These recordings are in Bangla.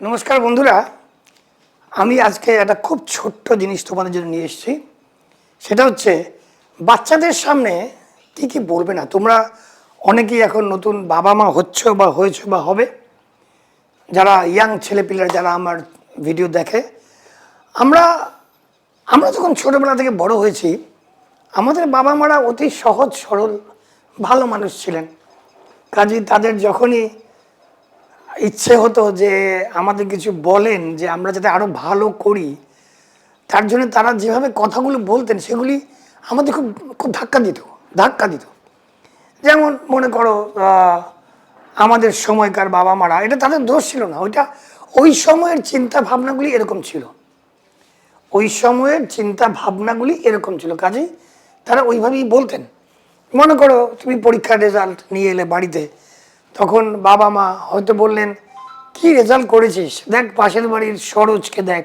নমস্কার বন্ধুরা। আমি আজকে একটা খুব ছোট্ট জিনিস তোমাদের জন্য নিয়ে এসেছি। সেটা হচ্ছে, বাচ্চাদের সামনে কি কি বলবে না? তোমরা অনেকেই এখন নতুন বাবা মা হচ্ছ বা হয়েছো বা হবে। যারা ইয়াং ছেলেপিলেরা, যারা আমার ভিডিও দেখে। আমরা আমরা যখন ছোটোবেলা থেকে বড় হয়েছি, আমাদের বাবা মারা অতি সহজ সরল, ভালো মানুষ ছিলেন। কাজেই তাদের যখনই ইচ্ছে হতো যে আমাদের কিছু বলেন, যে আমরা যাতে আরও ভালো করি। তার জন্য তারা যেভাবে কথাগুলো বলতেন, সেগুলি আমাদের খুব খুব ধাক্কা দিত ধাক্কা দিত। যেমন মনে করো আমাদের সময়কার বাবা মারা এটা তাদের দোষ ছিল না, ওইটা ওই সময়ের চিন্তা ভাবনাগুলি এরকম ছিল। ওই সময়ের চিন্তা ভাবনাগুলি এরকম ছিল, কাজেই তারা ওইভাবেই বলতেন। মনে করো, তুমি পরীক্ষার রেজাল্ট নিয়ে এলে বাড়িতে তখন বাবা মা হয়তো বললেন, কি রেজাল্ট করেছিস? দেখ, পাশের বাড়ির সরোজকে দেখ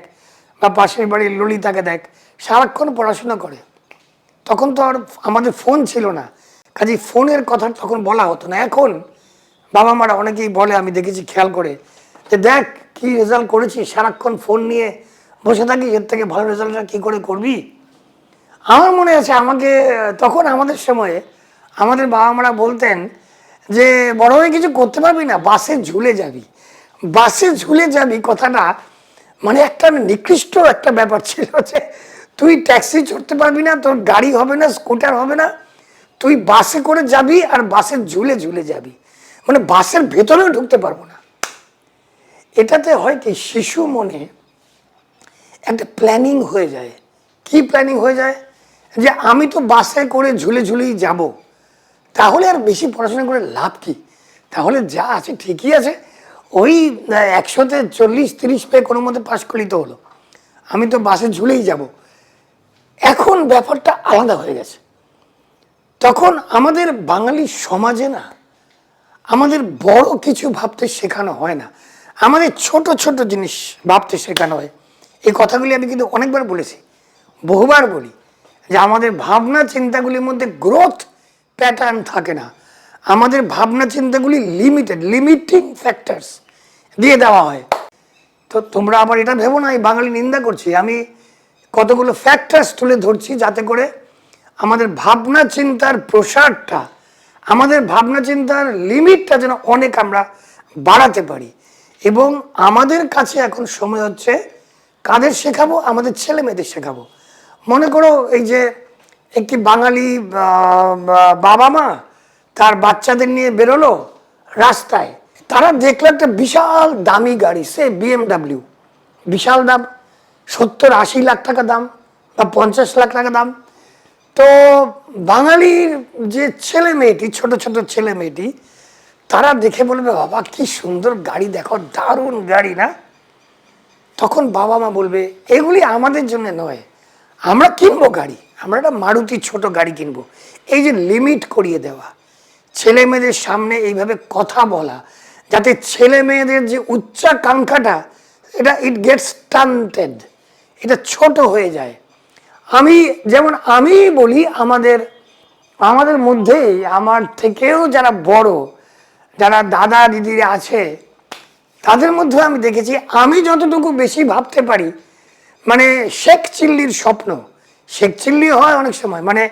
বা পাশের বাড়ির ললিতাকে দেখ, সারাক্ষণ পড়াশোনা করে। তখন তো আর আমাদের ফোন ছিল না। কাজে ফোনের কথা তখন বলা হতো না। এখন বাবা মারা অনেকেই বলে, আমি দেখেছি খেয়াল করে, যে দেখ, কি রেজাল্ট করেছিস? সারাক্ষণ ফোন নিয়ে বসে থাকিস, এর থেকে ভালো রেজাল্টটা কী করে করবি? আমার মনে আছে, আমাকে, তখন আমাদের সময়ে আমাদের বাবা মারা বলতেন যে বড় হয়ে কিছু করতে পারবি না, বাসে ঝুলে যাবি। বাসে ঝুলে যাবি, কথাটা মানে একটা নিকৃষ্ট একটা ব্যাপার ছিল যে, তুই ট্যাক্সি চড়তে পারবি না, তোর গাড়ি হবে না, স্কুটার হবে না, তুই বাসে করে যাবি আর বাসে ঝুলে ঝুলে যাবি। মানে বাসের ভেতরেও ঢুকতে পারব না। এটাতে হয় কি, শিশু মনে একটা প্ল্যানিং হয়ে যায়। কি প্ল্যানিং হয়ে যায়? যে আমি তো বাসে করে ঝুলে ঝুলেই যাব। তাহলে আর বেশি পড়াশোনা করে লাভ কি? তাহলে যা আছে ঠিকই আছে। ওই একশোতে চল্লিশ, তিরিশ পেয়ে কোনো মতে পাশ করলেই তো হলো। আমি তো বাসে ঝুলেই যাব। এখন ব্যাপারটা আলাদা হয়ে গেছে। তখন আমাদের বাঙালি সমাজে না, আমাদের বড় কিছু ভাবতে শেখানো হয় না। আমাদের ছোট ছোট জিনিস ভাবতে শেখানো হয়। এই কথাগুলি আমি কিন্তু অনেকবার বলেছি। বহুবার বলি যে আমাদের ভাবনা, চিন্তাগুলির মধ্যে গ্রোথ প্যাটার্ন থাকে না। আমাদের ভাবনা চিন্তাগুলি লিমিটেড লিমিটিং ফ্যাক্টরস দিয়ে দেওয়া হয়। তো তোমরা আবার এটা ভেবো না, এই বাঙালি নিন্দা করছি। আমি কতগুলো ফ্যাক্টরস তুলে ধরছি যাতে করে আমাদের ভাবনা চিন্তার প্রসারটা, আমাদের ভাবনা চিন্তার লিমিটটা যেন অনেক আমরা বাড়াতে পারি। এবং আমাদের কাছে এখন সময় হচ্ছে, কাদের শেখাবো? আমাদের ছেলে মেয়েদের শেখাবো। মনে করো এই যে একটি বাঙালি বাবা মা তার বাচ্চাদের নিয়ে বেরোলো রাস্তায়। তারা দেখল একটা বিশাল দামি গাড়ি সে বিএমডাব্লিউ বিশাল দাম, সত্তর আশি লাখ টাকা দাম বা পঞ্চাশ লাখ টাকা দাম। তো বাঙালির যে ছেলে মেয়েটি, ছোট ছোট ছেলে মেয়েটি, তারা দেখে বলবে, বাবা, কি সুন্দর গাড়ি, দেখো, দারুণ গাড়ি না? তখন বাবা মা বলবে, এগুলি আমাদের জন্য নয় আমরা কিনবো গাড়ি, আমরা একটা মারুতি ছোট গাড়ি কিনবো। এই যে লিমিট করিয়ে দেওয়া, ছেলে মেয়েদের সামনে এইভাবে কথা বলা, যাতে ছেলে মেয়েদের যে উচ্চাকাঙ্ক্ষাটা এটা ইট গেটস টান্টেড এটা ছোট হয়ে যায়। আমি যেমন আমি বলি, আমাদের আমাদের মধ্যেই, আমার থেকেও যারা বড়, যারা দাদা দিদিরা আছে, তাদের মধ্যে আমি দেখেছি, আমি যতটুকু বেশি ভাবতে পারি মানে শেখ চিল্লির স্বপ্ন। শেখ চিল্লি হয় অনেক সময়। মানে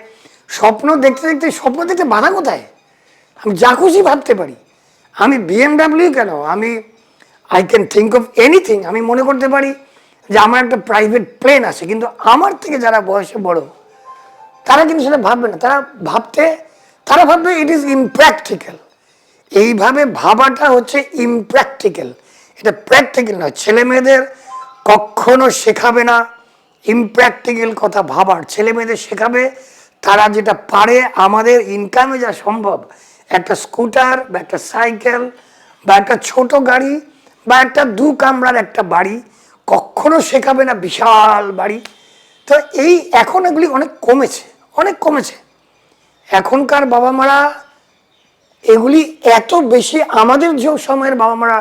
স্বপ্ন দেখতে দেখতে, স্বপ্ন দেখতে বাধা কোথায়? আমি যা খুশি ভাবতে পারি। আমি বিএমডাব্লিউ কেন? আমি I can think of anything আমি মনে করতে পারি যে আমার একটা প্রাইভেট প্লেন আছে। কিন্তু আমার থেকে যারা বয়সে বড়, তারা কিন্তু সেটা ভাববে না। তারা ভাবতে, তারা ভাববে ইট ইজ ইমপ্র্যাকটিক্যাল এইভাবে ভাবাটা হচ্ছে ইমপ্র্যাকটিক্যাল এটা প্র্যাকটিক্যাল নয়। ছেলে মেয়েদের কখনো শেখাবে না। ইমপ্র্যাকটিক্যাল কথা ভাবার। ছেলে মেয়েদের শেখাবে, তারা যেটা পারে আমাদের ইনকামে যা সম্ভব, একটা স্কুটার বা একটা সাইকেল বা একটা ছোট গাড়ি বা একটা দু কামরার একটা বাড়ি, কখনো শেখাবে না বিশাল বাড়ি। তো এই এখন এগুলি অনেক কমেছে অনেক কমেছে। এখনকার বাবা মারা এগুলি এত বেশি আমাদের যে সময়ের বাবা মারা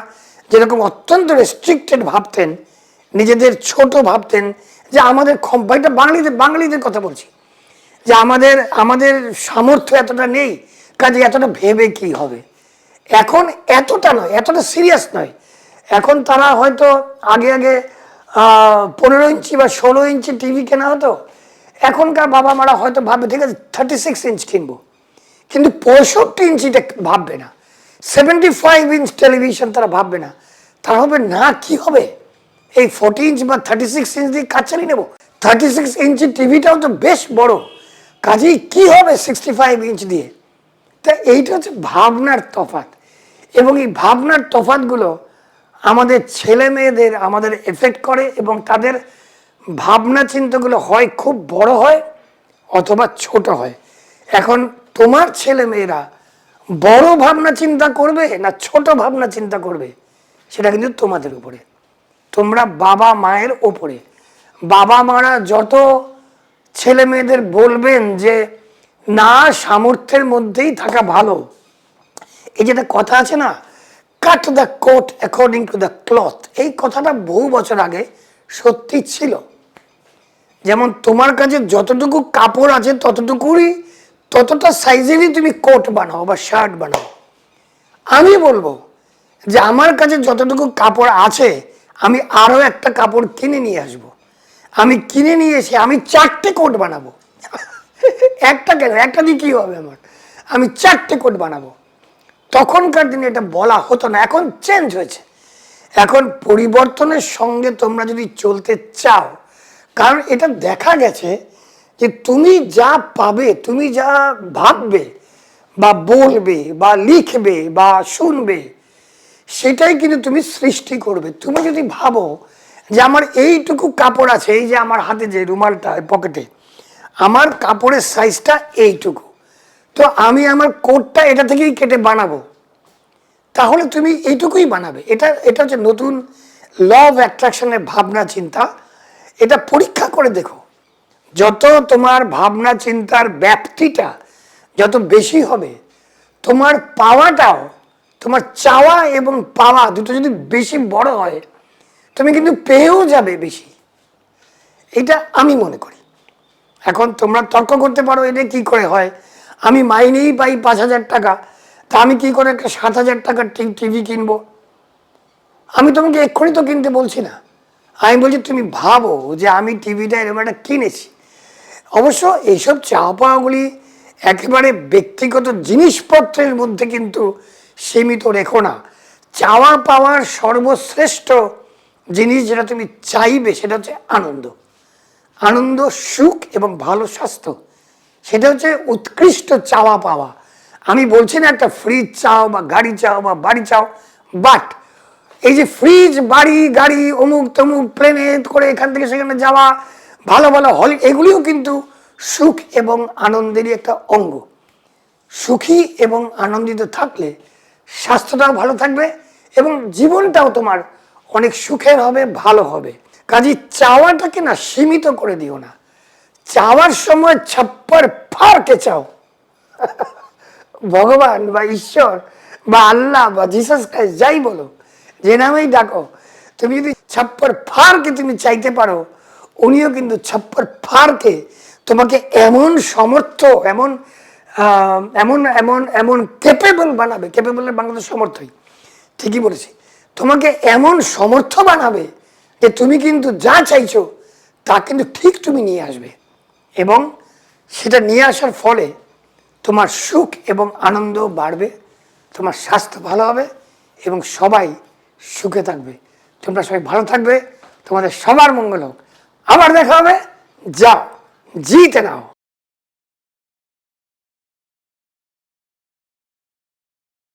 যেরকম অত্যন্ত রেস্ট্রিক্টেড ভাবতেন নিজেদের ছোট ভাবতেন যে আমাদের এটা বাঙালিদের বাঙালিদের কথা বলছি। যে আমাদের আমাদের সামর্থ্য এতটা নেই, কাজে এতটা ভেবে কি হবে? এখন এতটা নয়, এতটা সিরিয়াস নয়। এখন তারা হয়তো আগে আগে পনেরো ইঞ্চি বা ষোলো ইঞ্চি টিভি কেনা হতো। এখনকার বাবা মারা হয়তো ভাববে, ঠিক আছে থার্টি সিক্স ইঞ্চ কিনবো। কিন্তু পঁয়ষট্টি ইঞ্চিটা ভাববে না। সেভেন্টি ফাইভ ইঞ্চ টেলিভিশন তারা ভাববে না। তারা হবে না কি হবে? এই ফোর্টি ইঞ্চ বা থার্টি সিক্স ইঞ্চ দিয়ে কাজ চালিয়ে নেব। থার্টি সিক্স ইঞ্চি টিভিটাও তো বেশ বড়। কাজেই কি হবে সিক্সটি ফাইভ ইঞ্চ দিয়ে? তা এইটা হচ্ছে ভাবনার তফাৎ। এবং এই ভাবনার তফাৎগুলো আমাদের ছেলে মেয়েদের আমাদের এফেক্ট করে এবং তাদের ভাবনা চিন্তাগুলো হয় খুব বড় হয় অথবা ছোট হয়। এখন তোমার ছেলে মেয়েরা বড় ভাবনা চিন্তা করবে না ছোট ভাবনা চিন্তা করবে? সেটা কিন্তু তোমাদের উপরে। তোমরা বাবা মায়ের ওপরে বাবা মারা যত ছেলে মেয়েদের বলবেন যে, না, সামর্থ্যের মধ্যেই থাকা ভালো। এই যেটা কথা আছে না cut the coat according to the cloth এই কথাটা বহু বছর আগে সত্যি ছিল। যেমন তোমার কাছে যতটুকু কাপড় আছে ততটুকুই ততটা সাইজেরই তুমি কোট বানাও বা শার্ট বানাও। আমি বলব যে, আমার কাছে যতটুকু কাপড় আছে আমি আরও একটা কাপড় কিনে নিয়ে আসব। আমি কিনে নিয়ে এসে আমি চারটে কোট বানাবো। একটা কেন? একটা দিয়ে কী হবে আমার? আমি চারটে কোট বানাবো। তখনকার দিনে এটা বলা হতো না, এখন চেঞ্জ হয়েছে। এখন পরিবর্তনের সঙ্গে তোমরা যদি চলতে চাও, কারণ এটা দেখা গেছে যে তুমি যা পাবে, তুমি যা ভাববে বা বলবে বা লিখবে বা শুনবে সেটাই কিন্তু তুমি সৃষ্টি করবে। তুমি যদি ভাবো যে আমার এইটুকু কাপড় আছে, এই যে আমার হাতে যে রুমালটা পকেটে, আমার কাপড়ের সাইজটা এইটুকু, তো আমি আমার কোটটা এটা থেকেই কেটে বানাবো। তাহলে তুমি এইটুকুই বানাবে। এটা এটা হচ্ছে নতুন ল অফ অ্যাট্রাকশনের ভাবনা, চিন্তা। এটা পরীক্ষা করে দেখো। যত তোমার ভাবনা, চিন্তার ব্যাপ্তিটা যত বেশি হবে, তোমার পাওয়াটাও তোমার চাওয়া এবং পাওয়া দুটো যদি বেশি বড় হয়, তুমি কিন্তু পেয়েও যাবে বেশি। এটা আমি মনে করি। এখন তোমরা তর্ক করতে পারো এটা কি করে হয়। আমি মাইনেই পাই পাঁচ হাজার টাকা, তা আমি কি করে একটা সাত হাজার টাকার টিভি কিনবো? আমি তোমাকে এক্ষুনি তো কিনতে বলছি না। আমি বলছি তুমি ভাবো যে আমি টিভিটা এরকম একটা কিনেছি। অবশ্য এইসব চাওয়া পাওয়াগুলি একেবারে ব্যক্তিগত জিনিসপত্রের মধ্যে কিন্তু সীমিত রেখো না। চাওয়া পাওয়ার সর্বশ্রেষ্ঠ জিনিস যেটা তুমি চাইবে, সেটা হচ্ছে আনন্দ। আনন্দ, সুখ এবং ভালো স্বাস্থ্য। সেটা হচ্ছে উৎকৃষ্ট চাওয়া পাওয়া। আমি বলছি না একটা ফ্রিজ চাও বা গাড়ি চাও বা বাড়ি চাও বাট এই যে ফ্রিজ বাড়ি, গাড়ি, অমুক তমুক প্লেনে করে এখান থেকে সেখানে যাওয়া, ভালো ভালো হল এগুলিও কিন্তু সুখ এবং আনন্দেরই একটা অঙ্গ। সুখী এবং আনন্দিত থাকলে স্বাস্থ্যটাও ভালো থাকবে এবং জীবনটাও তোমার অনেক সুখের হবে, ভালো হবে। কাজে চাওয়াটাকে না সীমিত করে দিও না। চাওয়ার সময় ছাপ্পার ফারকে চাও। ভগবান বা ঈশ্বর বা আল্লাহ বা জিসাস ক্রাইস্ট যাই বলো, যে নামেই ডাকো, তুমি যদি ছাপ্পর ফারকে তুমি চাইতে পারো, উনিও কিন্তু ছাপ্পর ফারকে তোমাকে এমন সমর্থ এমন এমন এমন এমন ক্যাপেবল বানাবে ক্যাপেবলের বাংলাদেশ সমর্থই। ঠিকই বলেছি। তোমাকে এমন সমর্থ বানাবে যে তুমি কিন্তু যা চাইছো, তা কিন্তু ঠিক তুমি নিয়ে আসবে। এবং সেটা নিয়ে আসার ফলে তোমার সুখ এবং আনন্দ বাড়বে, তোমার স্বাস্থ্য ভালো হবে এবং সবাই সুখে থাকবে। তোমরা সবাই ভালো থাকবে। তোমাদের সবার মঙ্গল হোক। আবার দেখা হবে। যাও, জিতে নাও।